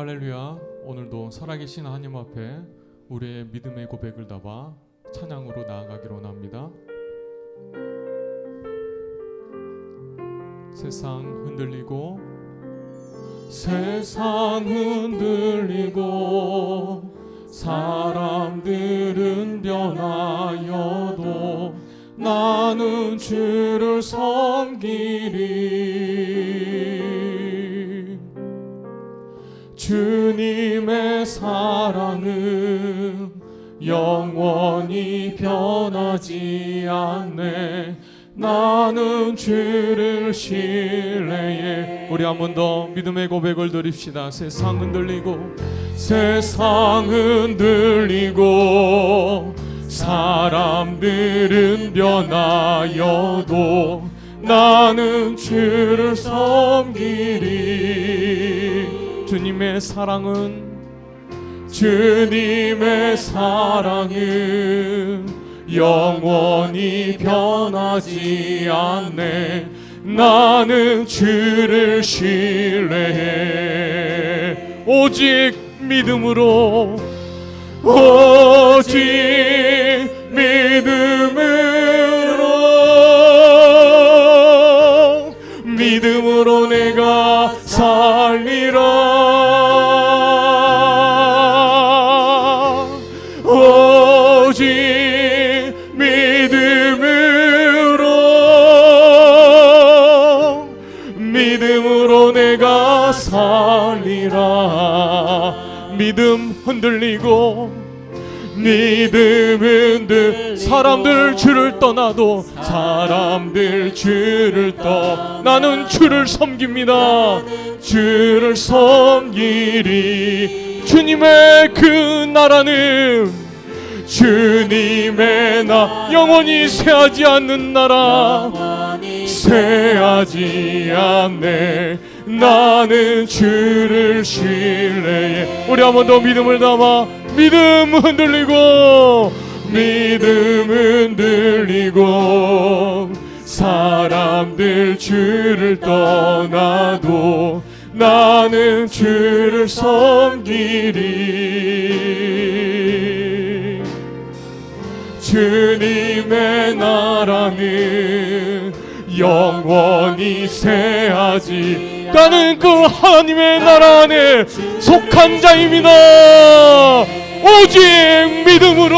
할렐루야. 오늘도 살아계신 하나님 앞에 우리의 믿음의 고백을 담아 찬양으로 나아가기로 원합니다. 세상 흔들리고 세상 흔들리고 사람들은 변하여도 나는 주를 섬기리 주님의 사랑은 영원히 변하지 않네. 나는 주를 신뢰해. 우리 한 번 더 믿음의 고백을 드립시다. 세상 흔들리고 세상 흔들리고 사람들은 변하여도 나는 주를 섬기리 주님의 사랑은 주님의 사랑은 영원히 변하지 않네. 나는 주를 신뢰해. 오직 믿음으로 오직 믿음으로 믿음으로 내가 살리라 살리라. 믿음 흔들리고 믿음 흔들 사람들 주를 떠나도 사람들 주를 떠 나는 주를 섬깁니다. 주를 섬기리. 주님의 그 나라는 주님의 나 영원히 새하지 않는 나라. 새하지 않네 나는 주를 신뢰해. 우리 한 번 더 믿음을 담아 믿음 흔들리고 믿음 흔들리고 사람들 주를 떠나도 나는 주를 섬기리. 주님의 나라는 영원히 새하지 나는 그 하나님의 나라 안에 속한 자입니다. 오직 믿음으로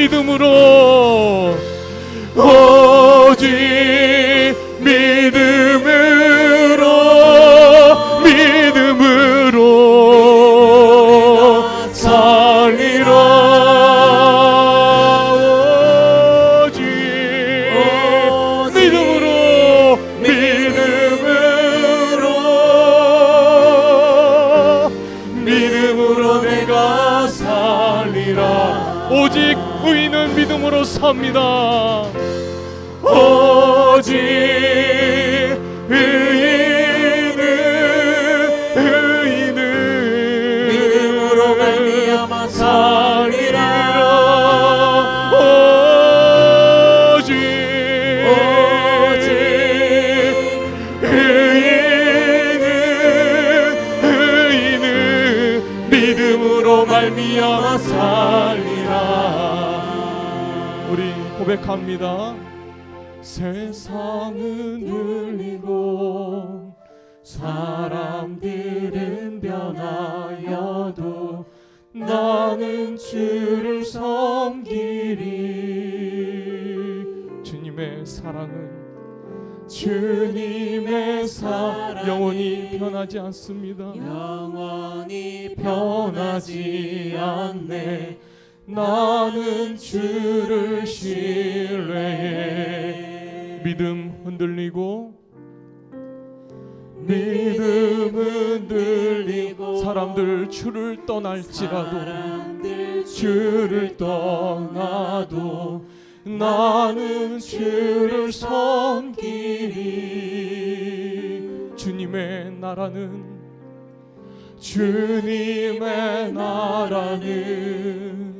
믿음으로. 오 삽니다. 오직 고백합니다. 세상은 들리고 사람들은 변하여도 나는 주를 섬기리. 주님의 사랑은 주님의 사랑 영원히 변하지 않습니다. 영원히 변하지 않네 나는 주를 신뢰해. 믿음 흔들리고 믿음은 들리고 사람들 주를 떠날지라도 사람들 주를 떠나도 나는 주를 섬기리. 주님의 나라는 주님의 나라는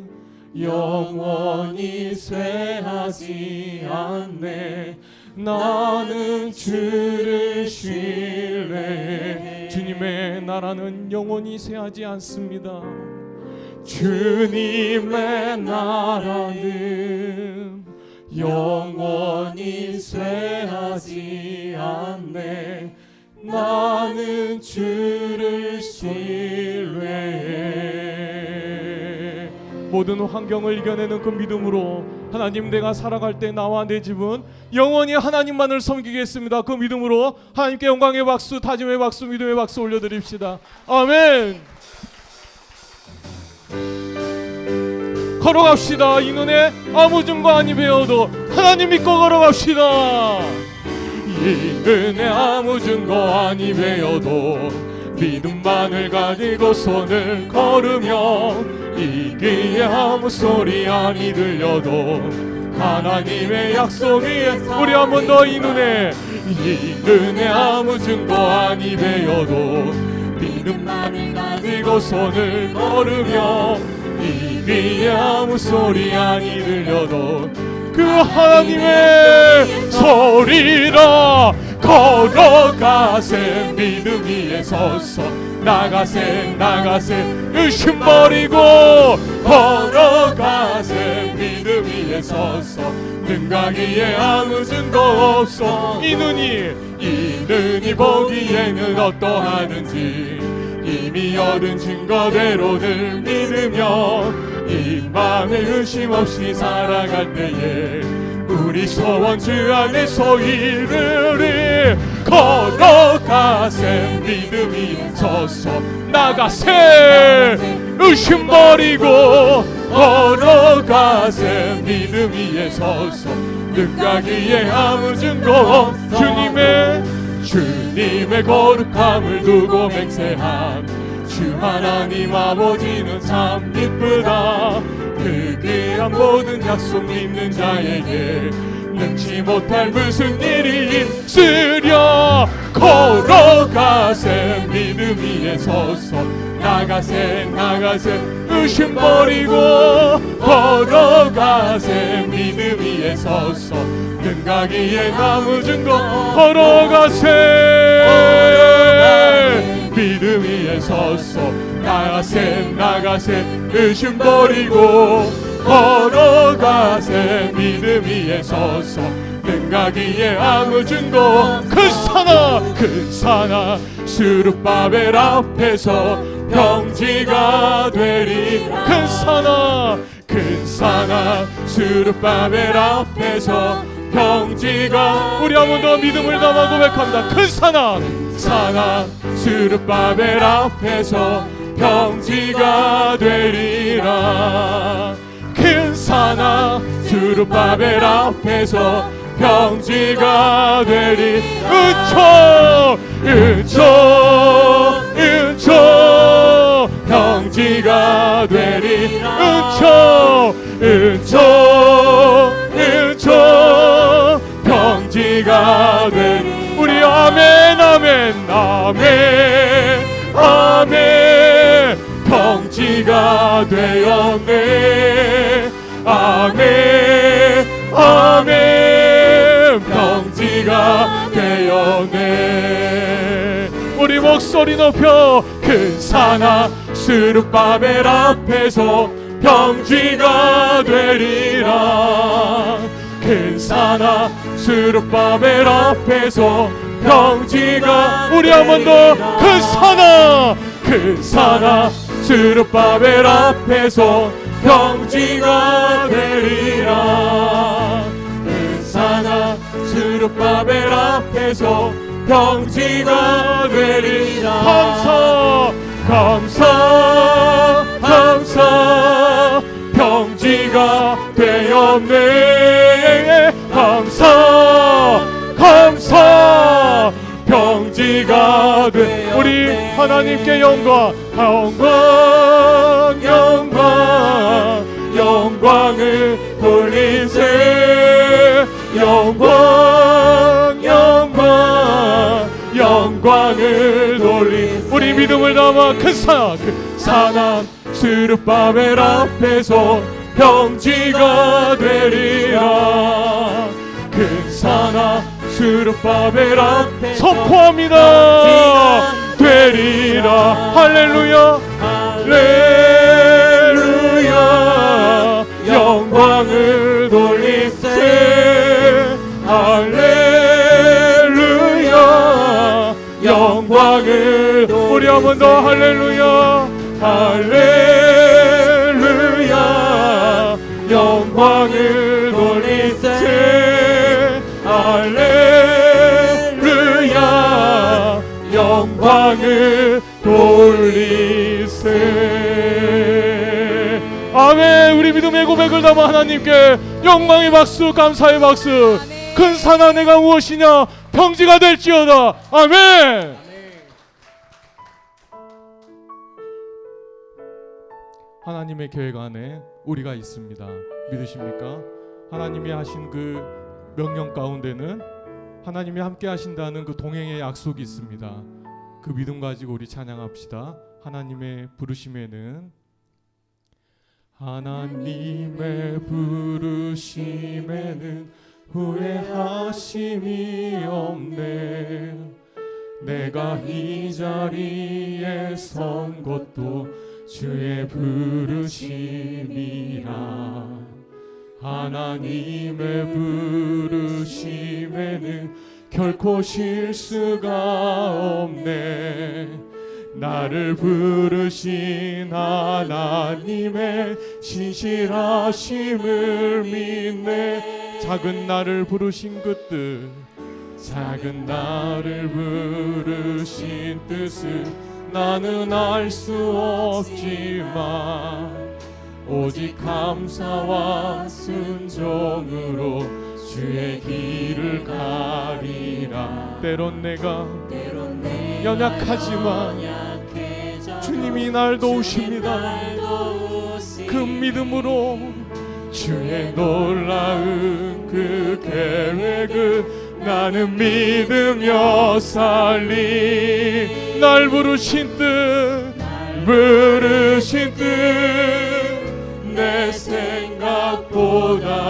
영원히 쇠하지 않네. 나는 주를 신뢰해 주님의 나라는 영원히 쇠하지 않습니다. 주님의 나라는 영원히 쇠하지 않네. 나는 주를 신뢰해 모든 환경을 이겨내는 그 믿음으로 하나님 내가 살아갈 때 나와 내 집은 영원히 하나님만을 섬기겠습니다. 그 믿음으로 하나님께 영광의 박수 다짐의 박수 믿음의 박수 올려드립시다. 아멘. 걸어갑시다. 이 눈에 아무 증거 아니 배워도 하나님 믿고 걸어갑시다. 이 은혜 아무 증거 아니 배워도 믿음만을 가지고 손을 걸으며 이 귀에 아무 소리 아니 들려도 하나님의 약속 위에 우리 한 번 더 이 눈에 이 은혜 아무 증거 아니 배워도 믿음만을 가지고 손을 걸으며 이 귀에 아무 소리 아니 들려도 그 하나님의 소리라 걸어 가세 믿음 위에 서서. 나가세 나가세 의심 버리고 걸어가세. 믿음 위에 서서. 능가기에 아무 증거 없어. 이 눈이 이 눈이 보기에는 어떠하는지. 이미 얻은 증거대로 늘 믿으며 이 맘에 의심 없이 살아갈 때에 우리 소원 주 안에서 이르리 걸어가세. 믿음이 서서 나가세. 의심 버리고 걸어가세. 믿음 위에 서서 능가기에 아무 증거 없 주님의 주님의 거룩함을 두고 맹세한 주 하나님 아버지는 참 기쁘다 그 귀한 모든 약속 믿는 자에게 능치 못할 무슨 일이 있으랴. 걸어가세 믿음 위에 서서 나가세 나가세 의심 버리고 걸어가세 믿음 위에 서서 능가기에 아무 증거 걸어가세 믿음 위에 서서 나가세 나가세 의심 버리고 걸어가세. 믿음 위에 서서 능가기에 아무 증거 큰 산아 큰 산아 수르바벨 앞에서 평지가 되리. 큰 산아 큰 산아 수르바벨 앞에서 평지가 우리 한 번 더 믿음을 담아 고백합니다. 큰 산아 산아 수르바벨 앞에서 평지가 되리라. 큰 산아 수르바벨 앞에서 평지가 되리. 은총 은총 은총 평지가 되리. 은총 은총 은총 평지가 되리 아멘 아멘 아멘 평지가 되었네. 아멘 아멘 평지가 되었네. 우리 목소리 높여 큰 산아 스룹바벨 앞에서 평지가 되리라. 큰 산아 스룹바벨 앞에서 평지가 우리 한번더큰 산아 큰 산아 스룹바벨 앞에서 평지가 되리라. 큰 산아 스룹바벨 앞에서 평지가 되리라. 감사 감사 감사. 평지가 되었네 평지가 돼 우리 하나님께 영광 영광 영광 영광을 돌리세. 영광 영광 영광을 돌리. 우리 믿음을 담아 큰 산악 그 산악 스룹바벨 앞에서 평지가 되리라. 큰산 악 스룹바벨 앞에 선포합니다. 되리라. 할렐루야. 할렐루야. 영광을 돌리세. 할렐루야. 영광을 우리 한번 더 할렐루야. 할렐루야. 영광을 영광을 돌리세. 아멘. 우리 믿음의 고백을 담아 하나님께 영광의 박수 감사의 박수. 큰 산하 내가 무엇이냐? 평지가 될지어다. 아멘. 하나님의 계획 안에 우리가 있습니다. 믿으십니까? 하나님이 하신 그 명령 가운데는 하나님이 함께 하신다는 그 동행의 약속이 있습니다 그 믿음 가지고 우리 찬양합시다. 하나님의 부르심에는 하나님의 부르심에는 후회하심이 없네. 내가 이 자리에 선 것도 주의 부르심이라. 하나님의 부르심에는 결코 실수가 없네. 나를 부르신 하나님의 신실하심을 믿네. 작은 나를 부르신 그뜻 작은 나를 부르신 뜻을 나는 알 수 없지만 오직 감사와 순종으로 주의 길을 가리라. 때론 내가 연약하지만 주님이 날 도우십니다. 그 믿음으로 주의 놀라운 그 계획을 나는 믿으며 살리. 날 부르신 뜻 부르신 뜻내 생각보다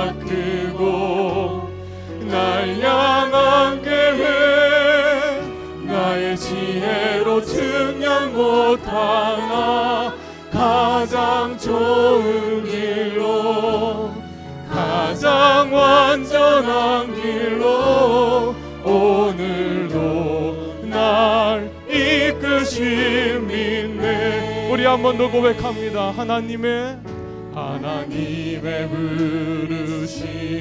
날 향한 계획 나의 지혜로 증명 못하나 가장 좋은 길로 가장 완전한 길로 오늘도 날 이끄심 믿네. 우리 한번 더 고백합니다. 하나님의 하나님의 부르심에는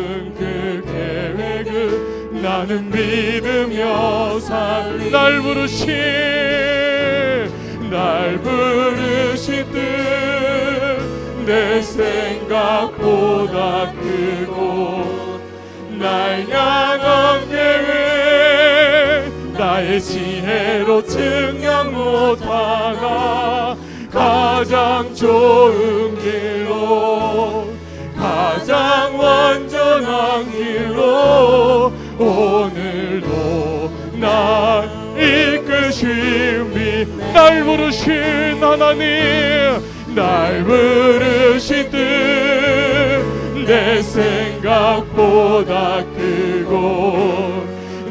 나는 믿으며 살리 날 부르신 날 부르신 뜻내 생각보다 크고 날 향한 계획 나의 지혜로 증명 못하나 가장 좋은 길로 가장 완전한 길로 오늘도 날 이끄심이 날 부르신 하나님 날 부르신 뜻내 생각보다 크고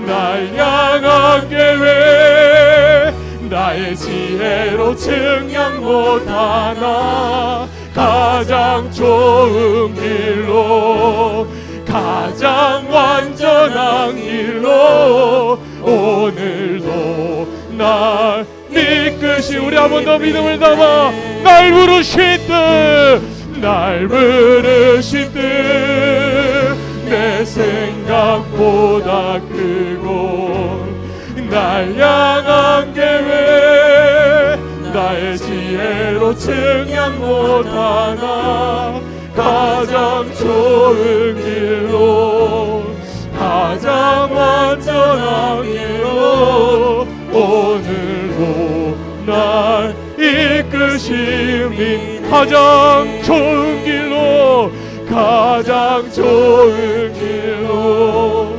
날 향한 계획 나의 지혜로 증명 못하나 가장 좋은 길로 가장 완전한 길로 오늘도 날 이끄시. 우리 한 번 더 믿음을 담아. 날 부르신 뜻날 부르신 뜻내 생각보다 크고 날 향한 계획 나의 지혜로 증명 못하나 가장 좋은 길로 가장 완전한 길로 오늘도 날 이끄심이 가장 좋은 길로 가장 좋은 길로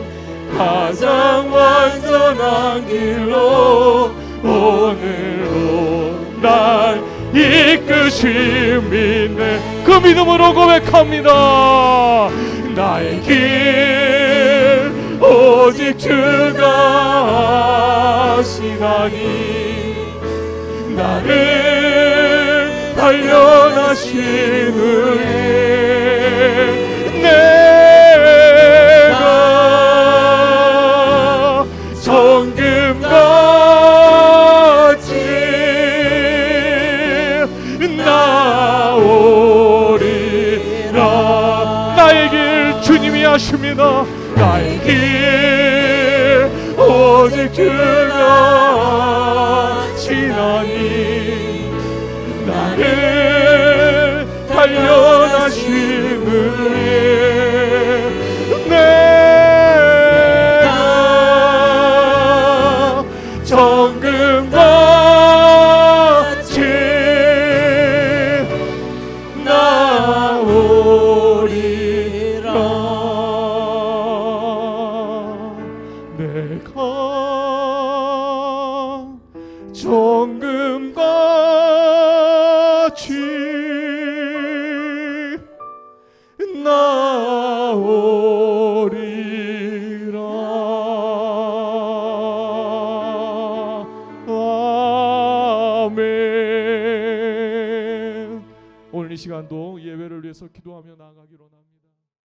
가장 완전한 길로 오늘도 날 이끄심 믿네 그 믿음으로 고백합니다. 나의 길 오직 주가 하시나니. 나를 단련하시는 하십니다. 나의 길 오직 주가 지나니 나를 단련하시는 내가 정금같이 나